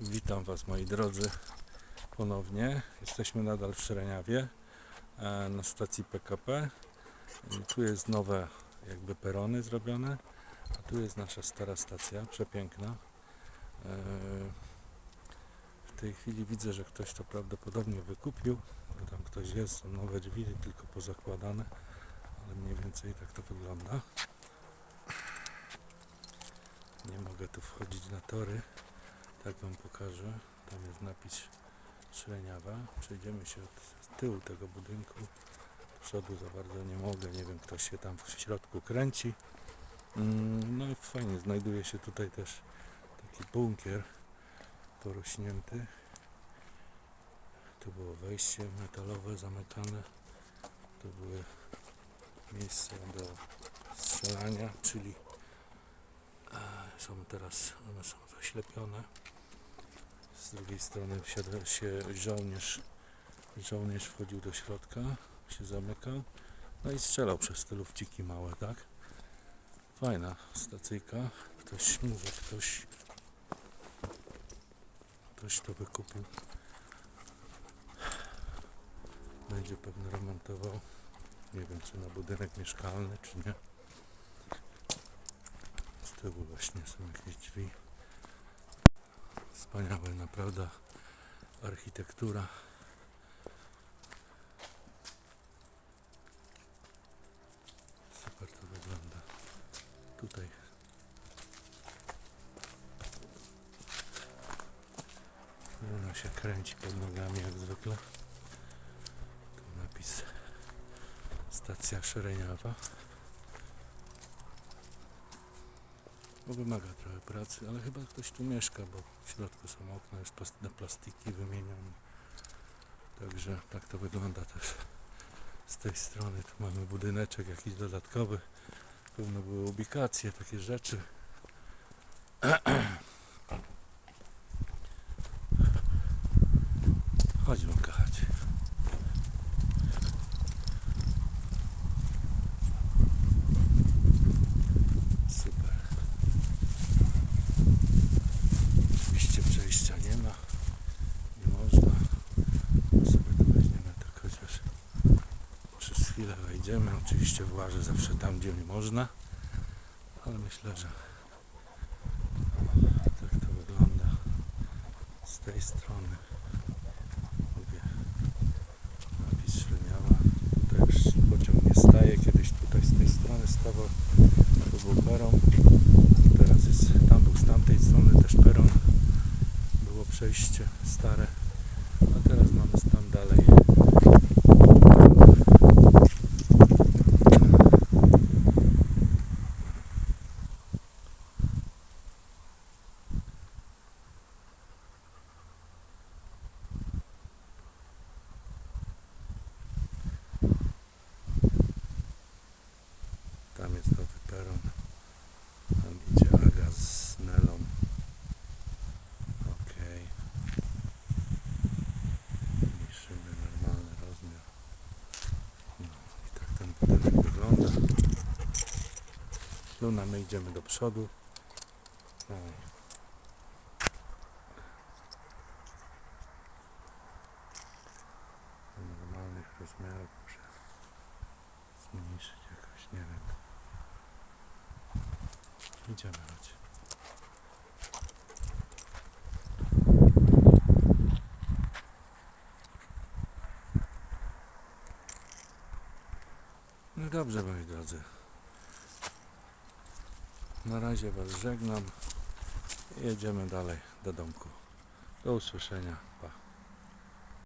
Witam Was moi drodzy ponownie. Jesteśmy nadal w Szereniawie e, na stacji PKP. Tu jest nowe jakby perony zrobione, a tu jest nasza stara stacja, przepiękna. E, W tej chwili widzę, że ktoś to prawdopodobnie wykupił. Tam ktoś jest, są nowe drzwi, tylko pozakładane, ale mniej więcej tak to wygląda. Nie mogę tu wchodzić na tory. Tak Wam pokażę. Tam jest napis Szreniawa. Przejdziemy się od tyłu tego budynku. Do przodu za bardzo nie mogę. Nie wiem, ktoś się tam w środku kręci. Mm, No i fajnie. Znajduje się tutaj też taki bunkier porośnięty. Tu było wejście metalowe zamykane. Tu były miejsca do strzelania, czyli są teraz, one są zaślepione. Z drugiej strony wsiada się żołnierz, żołnierz wchodził do środka, się zamykał, no i strzelał przez te lufciki małe, tak? Fajna stacyjka. Ktoś, mówię, ktoś, ktoś to wykupił. Będzie pewnie remontował. Nie wiem, czy na budynek mieszkalny, czy nie. Tyłu właśnie są jakieś drzwi. Wspaniałe, naprawdę architektura. Super to wygląda. Tutaj Luna się kręci pod nogami jak zwykle. Tu napis stacja Szereniawa. Bo wymaga trochę pracy, ale chyba ktoś tu mieszka, bo w środku są okna już na plastiki wymienione. Także tak to wygląda też z tej strony. Tu mamy budyneczek jakiś dodatkowy. Pewno były ubikacje, takie rzeczy. Chodźmy kochać. Super. Oczywiście przejścia nie ma. Nie można. Sobie to weźmiemy tak chociaż przez wejdziemy. Oczywiście włażę zawsze tam, gdzie nie można. Ale myślę, że tak to wygląda z tej strony. Mówię, napis Szreniawa. Tutaj już pociąg nie staje. Kiedyś tutaj z tej strony stawał. Tu był peron. Teraz jest, tam był z tamtej strony też peron. Było przejście stare. A teraz mamy stan dalej. Tam jest nowy peron. Tam idzie Aga z Nelą. Okej. Niszczymy normalny rozmiar. No i tak ten budynek wygląda. Luna, my idziemy do przodu. Normalnych rozmiarów muszę zmniejszyć jakoś, nie wiem. Idziemy chodź. No dobrze moi drodzy. Na razie Was żegnam. Jedziemy dalej do domku. Do usłyszenia. Pa.